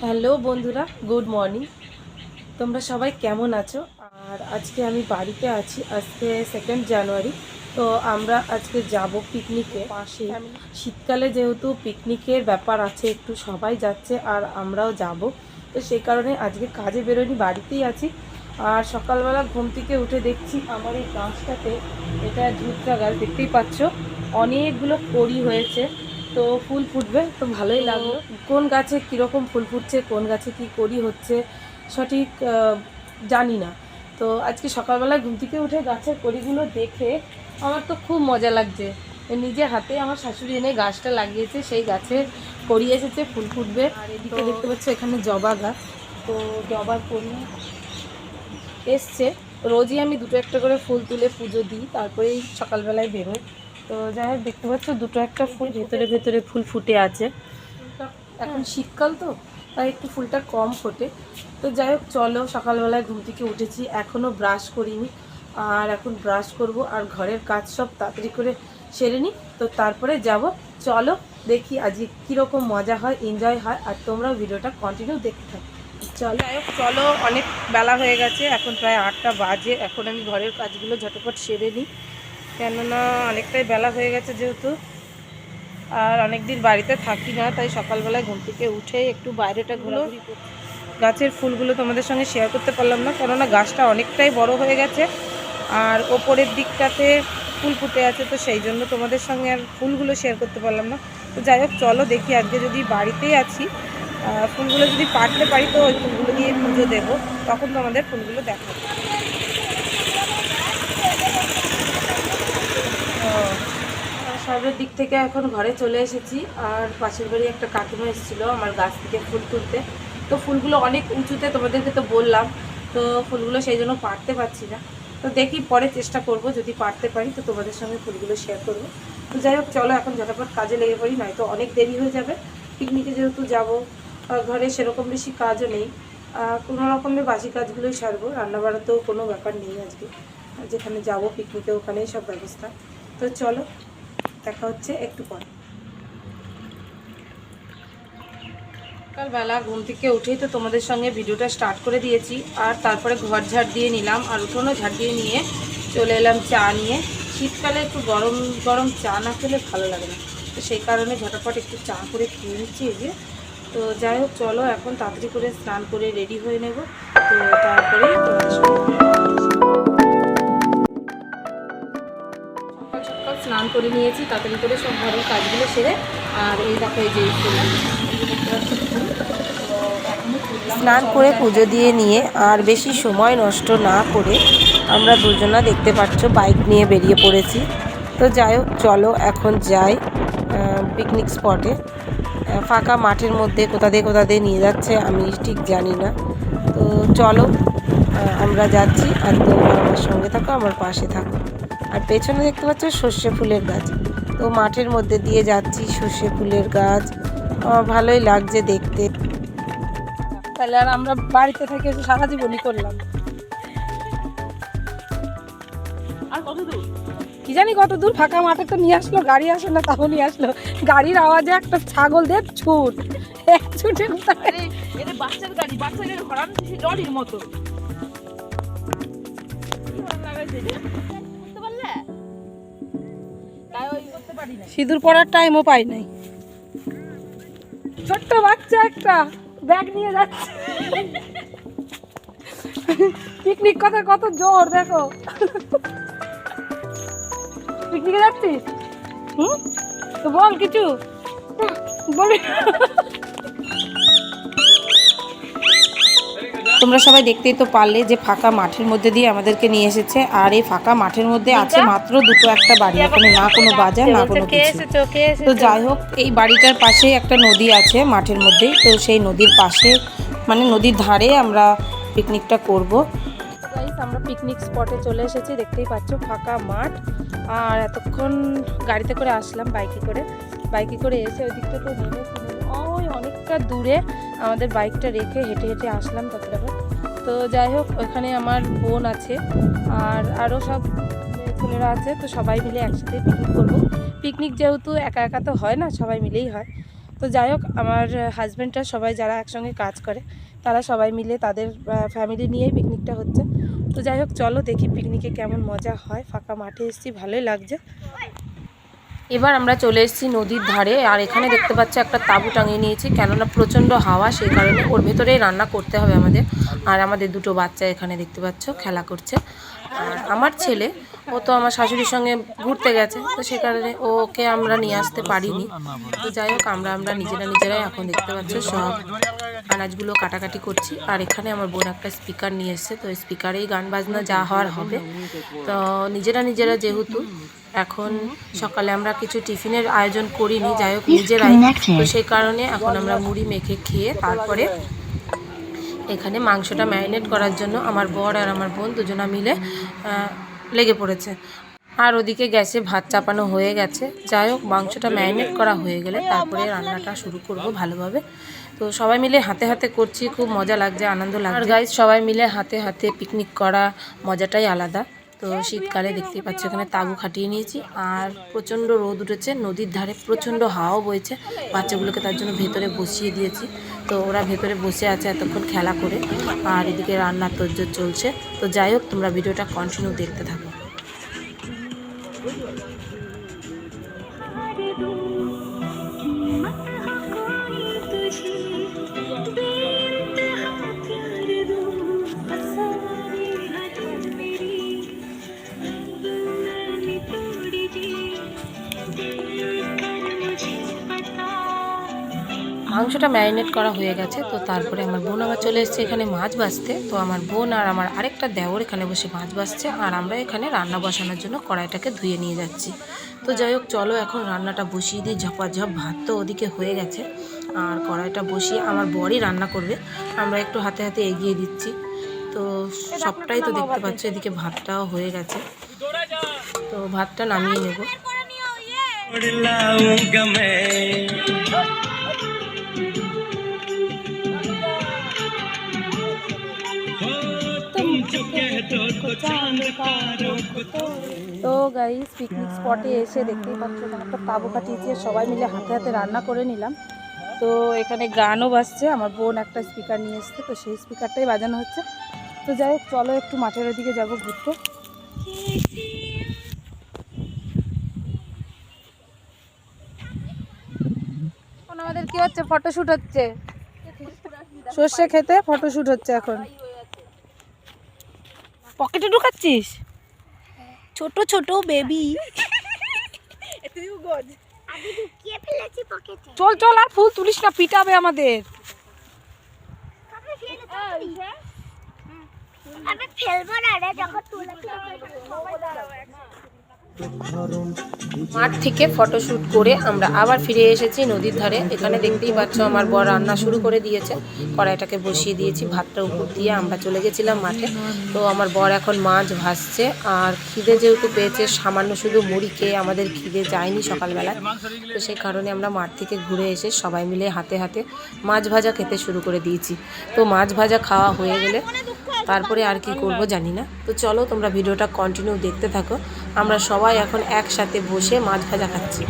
Hello বন্ধুরা good morning. তোমরা সবাই কেমন আছো? আর আজকে আমি বাড়িতে আছি আজকে সেকেন্ড জানুয়ারি তো আমরা আজকে যাব পিকনিকে পাশে শীতকালে যেহেতু পিকনিকের ব্যাপার আছে একটু সবাই যাচ্ছে আর আমরাও যাব। তো সেই কারণে আজকে কাজে বেরোনি বাড়িতেই আছি। আর সকালবেলা ঘুম থেকে উঠে দেখছি আমার এই গাছটাতে এটা ঝুটকা গাছ দেখতেই পাচ্ছ? অনেকগুলো কড়ি হয়েছে। তো ফুল ফুটবে তো ভালোই লাগল। কোন গাছে কীরকম ফুল ফুটছে কোন গাছে কি করি হচ্ছে সঠিক জানি না। তো আজকে সকালবেলায় ঘুম থেকে উঠে গাছের কড়িগুলো দেখে আমার তো খুব মজা লাগছে। নিজে হাতে আমার শাশুড়ি এনে গাছটা লাগিয়েছে সেই গাছে কড়ি এসেছে ফুল ফুটবে। আর এদিকে দেখতে পাচ্ছ এখানে জবা গাছ। তো জবার কড়ি এসছে। রোজই আমি দুটো একটা করে ফুল তুলে পুজো দিই তারপরেই সকালবেলায় বেরোই। তো যাই হোক, দেখতে পাচ্ছ, দুটো একটা ফুল, ভেতরে ভেতরে ফুল ফুটে আছে। এখন শীতকাল তো, তাই একটু ফুলটা কম ফোটে। তো যাই হোক, চলো, সকালবেলায় ঘুম থেকে উঠেছি এখনও ব্রাশ করিনি। আর এখন ব্রাশ করব, আর ঘরের কাজ সব তাড়াতাড়ি করে সেরে নিই তো তারপরে যাব। চলো, দেখি আজকে কীরকম মজা হয় এনজয় হয়, আর তোমরাও ভিডিওটা কন্টিনিউ দেখতে থাকো। চলো, যাই হোক, চলো, অনেক বেলা হয়ে গেছে, এখন প্রায় আটটা বাজে। এখন আমি ঘরের কাজগুলো ঝটপট সেরে নিই কেননা অনেকটাই বেলা হয়ে গেছে যেহেতু। আর অনেক দিন বাড়িতে থাকি না তাই সকালবেলায় ঘুম থেকে উঠে একটু বাইরেটা ঘোরাঘুরি গাছের ফুলগুলো তোমাদের সঙ্গে শেয়ার করতে পারলাম না কেননা গাছটা অনেকটাই বড় হয়ে গেছে। আর ওপরের দিকটাতে ফুল ফুটে আছে তো সেই জন্য তোমাদের সঙ্গে আর ফুলগুলো শেয়ার করতে পারলাম না। তো যাই হোক চলো দেখি আজকে যদি বাড়িতেই আছি ফুলগুলো যদি পারতে পারি তো ওই ফুলগুলো দিয়ে পুজো দেবো। তখন তোমাদের ফুলগুলো দেখাবো। সবের দিক থেকে এখন ঘরে চলে এসেছি। আর পাশের বাড়ি একটা কাকিমা এসেছিল আমার গাছ থেকে ফুল তুলতে। তো ফুলগুলো অনেক উঁচুতে তোমাদেরকে তো বললাম, তো ফুলগুলো সেই জন্য পারতে পারছি না। তো দেখি পরে চেষ্টা করব, যদি পারতে পারি তো তোমাদের সঙ্গে ফুলগুলো শেয়ার করব। তো যাই হোক, চলো এখন ঝটাপট কাজে লেগে পড়ি, নয়তো অনেক দেরি হয়ে যাবে। পিকনিকে যেহেতু যাব ঘরে সেরকম বেশি কাজও নেই। কোনো রকমের বাসি কাজগুলোই সারবো, রান্নাবাড়াতেও কোনো ব্যাপার নেই আজকে। যেখানে যাব পিকনিকে ওখানেই সব ব্যবস্থা। তো চলো, দেখা হচ্ছে একটু পরে। সকালবেলা ঘুম থেকে উঠেই তো তোমাদের সঙ্গে ভিডিওটা স্টার্ট করে দিয়েছি, আর তারপরে ঘর ঝাড় দিয়ে নিলাম, আর উঠোনও ঝাড় দিয়ে নিয়ে চলে এলাম চা নিয়ে। শীতকালে একটু গরম গরম চা না খেলে ভালো লাগে না। তো সেই কারণে ঝটাপট একটু চা করে খেয়ে নিচ্ছি এই যে। তো যাই হোক, চলো এখন তাড়াতাড়ি করে স্নান করে রেডি হয়ে নেব। তো তারপরে তোমাদের সঙ্গে করে নিয়েছি, তাড়াতাড়ি করে সব ঘরের কাজগুলো সেরে, আর এই দেখো এই যে। স্নান করে পুজো দিয়ে নিয়ে আর বেশি সময় নষ্ট না করে আমরা দুজনা দেখতে পাচ্ছ বাইক নিয়ে বেরিয়ে পড়েছি। তো যাই হোক, চলো এখন যাই পিকনিক স্পটে ফাঁকা মাঠের মধ্যে কোথা দিয়ে কোথা দিয়ে নিয়ে যাচ্ছে আমি ঠিক জানি না। তো চলো আমরা যাচ্ছি আর তোমরা আমার সঙ্গে থাকো, আমার পাশে থাকো। আর পেছনে দেখতে পাচ্ছ সর্ষে ফুলের গাছ। তো মাঠের মধ্যে দিয়ে যাচ্ছি সর্ষে ফুলের গাছ। ভালোই লাগছে দেখতে। তাহলে আর আমরা বাড়িতে থেকে সারা জীবনই করলাম। কি জানি কত দূর? ফাঁকা মাঠে তো নিয়ে আসলো গাড়ি আসে না তাও নিয়ে আসলো। গাড়ির আওয়াজে একটা ছাগল দিয়ে ছুট। এক ছুটে বাচ্চার গাড়ি বাচ্চার গাড়ি হরান লরির মতো। সিঁদুর পরার টাইমও পাই নাই। ছোট্ট বাচ্চা একটা ব্যাগ নিয়ে যাচ্ছে। পিকনিক কথা কত জোর, দেখো। পিকনিকে যাচ্ছিস? হুম? তো বল কিছু। বলি। তোমরা সবাই দেখতেই তো পারলে যে ফাঁকা মাঠের মধ্যে দিয়ে আমাদেরকে নিয়ে এসেছে। আর এই ফাঁকা মাঠের মধ্যে আছে মাত্র দুটো একটা বাড়ি এখানে না কোনো বাজার না কোনো কিছু। তো যাই হোক এই বাড়িটার পাশেই একটা নদী আছে মাঠের মধ্যেই তো সেই নদীর পাশে মানে নদীর ধারে আমরা পিকনিকটা করব। আমরা পিকনিক স্পটে চলে এসেছি দেখতেই পাচ্ছ ফাঁকা মাঠ। আর এতক্ষণ গাড়িতে করে আসলাম বাইকে করে। বাইকে করে এসে ওই দিকটাতে নেমেছি ওই অনেকটা দূরে আমাদের বাইকটা রেখে হেঁটে হেঁটে আসলাম তারপরে তো যাই হোক, ওখানে আমার বোন আছে আর আরও সব ছেলেরা আছে, তো সবাই মিলে একসাথে পিকনিক করব। পিকনিক যেহেতু একা একা তো হয় না, সবাই মিলেই হয়। তো যাই হোক, আমার হাজব্যান্ডরা সবাই যারা একসঙ্গে কাজ করে, তারা সবাই মিলে তাদের ফ্যামিলি নিয়েই পিকনিকটা হচ্ছে। তো যাই হোক, চলো দেখি পিকনিকে কেমন মজা হয়। ফাঁকা মাঠে এসেছি, ভালোই লাগছে। এবার আমরা চলে এসেছি নদীর ধারে, আর এখানে দেখতে পাচ্ছি একটা তাঁবু টাঙিয়ে নিয়েছি। কেননা প্রচণ্ড হাওয়া, সেই কারণে ওর ভেতরেই রান্না করতে হবে আমাদের। আর আমাদের দুটো বাচ্চা এখানে দেখতে পাচ্ছ, খেলা করছে। আর আমার ছেলে, ও তো আমার শাশুড়ির সঙ্গে ঘুরতে গেছে, তো সে কারণে ওকে আমরা নিয়ে আসতে পারিনি। তো যাই হোক, আমরা আমরা নিজেরা নিজেরাই এখন দেখতে পাচ্ছ সব আনাজগুলো কাটাকাটি করছি। আর এখানে আমার বোন একটা স্পিকার নিয়ে এসছে, তো স্পিকারেই গান বাজনা যা হওয়ার হবে। তো নিজেরা নিজেরা যেহেতু এখন সকালে আমরা কিছু টিফিনের আয়োজন করিনি যাই হোক নিজেরাই তো সেই কারণে এখন আমরা মুড়ি মেখে খেয়ে তারপরে এখানে মাংসটা ম্যারিনেট করার জন্য আমার বর আর আমার বোন দুজনা মিলে লেগে পড়েছে। আর ওদিকে গ্যাসে ভাত চাপানো হয়ে গেছে। যাই হোক মাংসটা ম্যারিনেট করা হয়ে গেলে তারপরে রান্নাটা শুরু করব ভালোভাবে। তো সবাই মিলে হাতে হাতে করছি খুব মজা লাগছে আনন্দ লাগছে। আর গাইজ সবাই মিলে হাতে হাতে পিকনিক করা মজাটাই আলাদা। তো শীতকালে দেখতে পাচ্ছি, এখানে তাঁবু খাটিয়ে নিয়েছি আর প্রচণ্ড রোদ উঠেছে, নদীর ধারে প্রচণ্ড হাওয়াও বইছে, বাচ্চাগুলোকে তার জন্য ভেতরে বসিয়ে দিয়েছি। তো ওরা ভেতরে বসে আছে এতক্ষণ খেলা করে, আর এদিকে রান্না তোজ্জোর চলছে। তো যাই হোক, তোমরা ভিডিওটা কন্টিনিউ দেখতে থাকো। মাংসটা ম্যারিনেট করা হয়ে গেছে, তো তারপরে আমার বোন আবার চলে এসেছে এখানে মাছ ভাজতে। তো আমার বোন আর আমার আরেকটা দেওর এখানে বসে মাছ ভাজছে, আর আমরা এখানে রান্না বসানোর জন্য কড়াইটাকে ধুয়ে নিয়ে যাচ্ছি। তো যাই হোক, চলো এখন রান্নাটা বসিয়ে দিই, ঝপাঝপ ভাত তো ওদিকে হয়ে গেছে। আর কড়াইটা বসিয়ে আমার বরই রান্না করবে, আমরা একটু হাতে হাতে এগিয়ে দিচ্ছি। তো সবটাই তো দেখতে পাচ্ছ, এদিকে ভাতটাও হয়ে গেছে। তো ভাতটা নামিয়ে নেব। তো গাইস পিকনিক স্পটে এসে দেখতেই পাচ্ছ, এখানে একটা তাবু কাটিয়েছে সবাই মিলে হাতে হাতে রান্না করে নিলাম। তো এখানে গানও বাজছে, আমার বোন একটা স্পিকার নিয়ে এসছে, তো সেই স্পিকারটাই বাজানো হচ্ছে। তো যাই হোক, চলো একটু মাঠের ওদিকে যাব ঘুরতে। আমাদের কি হচ্ছে? ফটোশ্যুট হচ্ছে। সর্ষে খেতে ফটোশ্যুট হচ্ছে এখন। পকেটে ঢুকাচ্ছিস? ছোট ছোট বেবি চল চল আর ফুল তুলিস না পিটাবে আমাদের। আমি ফেলব না রে যখন তুলে মাঠ থেকে ফটোশ্যুট করে আমরা আবার ফিরে এসেছি নদীর ধারে। এখানে দেখতেই পাচ্ছ আমার বর রান্না শুরু করে দিয়েছে। কড়াইটাকে বসিয়ে দিয়েছি, ভাতটা উপর দিয়ে আমরা চলে গেছিলাম মাঠে। তো আমার বর এখন মাছ ভাসছে আর খিদে যেহেতু পেয়েছে, সামান্য শুধু মুড়ি খেয়ে আমাদের খিদে যায়নি সকালবেলায়। তো সেই কারণে আমরা মাঠ থেকে ঘুরে এসে সবাই মিলে হাতে হাতে মাছ ভাজা খেতে শুরু করে দিয়েছি। তো মাছ ভাজা খাওয়া হয়ে গেলে তারপরে আর কি করব জানি না তো চলো তোমরা ভিডিওটা কন্টিনিউ দেখতে থাকো আমরা সবাই এখন একসাথে বসে মাছ ভাজা খাচ্ছি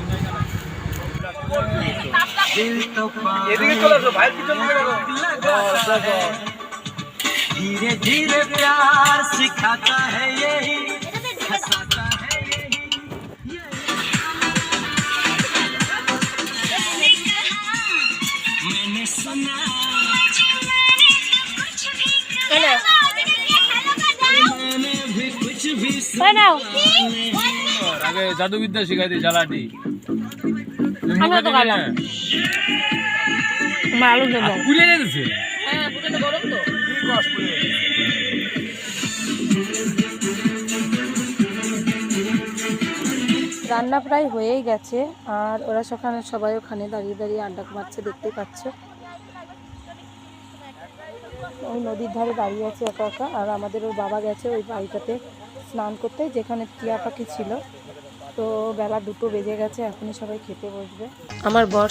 धीरे धीरे प्यार सिखाता है यही हंसाता है यही मैंने सुना জাদুবিদ্যা শিখাই জ্বালাটি। হ্যাঁ, রান্না প্রায় হয়েই গেছে আর ওরা সেখানে সবাই ওখানে দাঁড়িয়ে দাঁড়িয়ে আড্ডা মারছে দেখতে পাচ্ছে। ওই নদীর ধারে দাঁড়িয়ে আছে একা একা। আর আমাদের ওর বাবা গেছে ওই বাড়িটাতে স্নান করতে, যেখানে টিয়া পাখি ছিল। তো বেলা দুটো বেজে গেছে, এখনই সবাই খেতে বসবে। আমার বর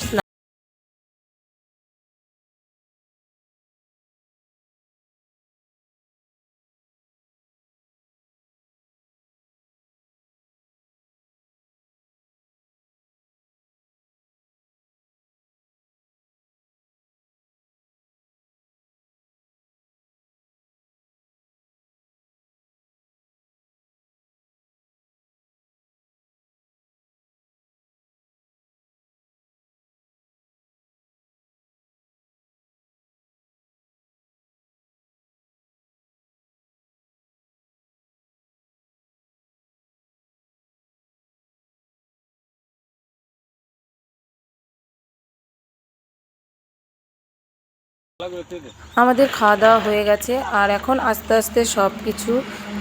আমাদের খাওয়া দাওয়া হয়ে গেছে, আর এখন আস্তে আস্তে সব কিছু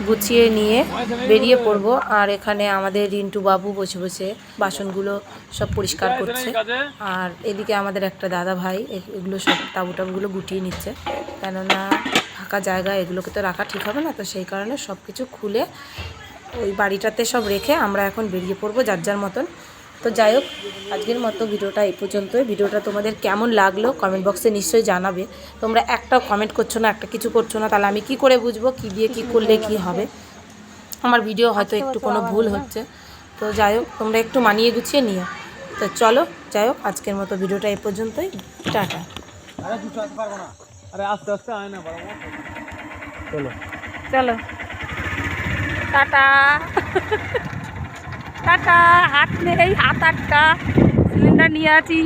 গুছিয়ে নিয়ে বেরিয়ে পড়ব। আর এখানে আমাদের রিন্টু বাবু বসে বসে বাসনগুলো সব পরিষ্কার করছে। আর এদিকে আমাদের একটা দাদা ভাই, এগুলো সব তাবু টাবুগুলো গুটিয়ে নিচ্ছে। কেননা ফাঁকা জায়গা, এগুলোকে তো রাখা ঠিক হবে না, তো সেই কারণে সব কিছু খুলে ওই বাড়িটাতে সব রেখে আমরা এখন বেরিয়ে পড়ব যার যার মতন। তো যাই হোক আজকের মতো ভিডিওটা এই পর্যন্তই। ভিডিওটা তোমাদের কেমন লাগল কমেন্ট বক্সে নিশ্চয়ই জানাবে। তোমরা একটাও কমেন্ট করছ না একটা কিছু করছ না তাহলে আমি কি করে বুঝব কি দিয়ে কি করলে কি হবে? আমার ভিডিও হয়তো একটু কোনো ভুল হচ্ছে। তো যাই হোক তোমরা একটু মানিয়ে গুছিয়ে নিও। তো চলো যাই হোক আজকের মতো ভিডিওটা এই পর্যন্তই। টাটা। আরে আস্তে আস্তে আয় না বরাবর চলো। টাটা। টাটা হাত নেই হাত আটকা সিলিন্ডার নিয়ে আছি।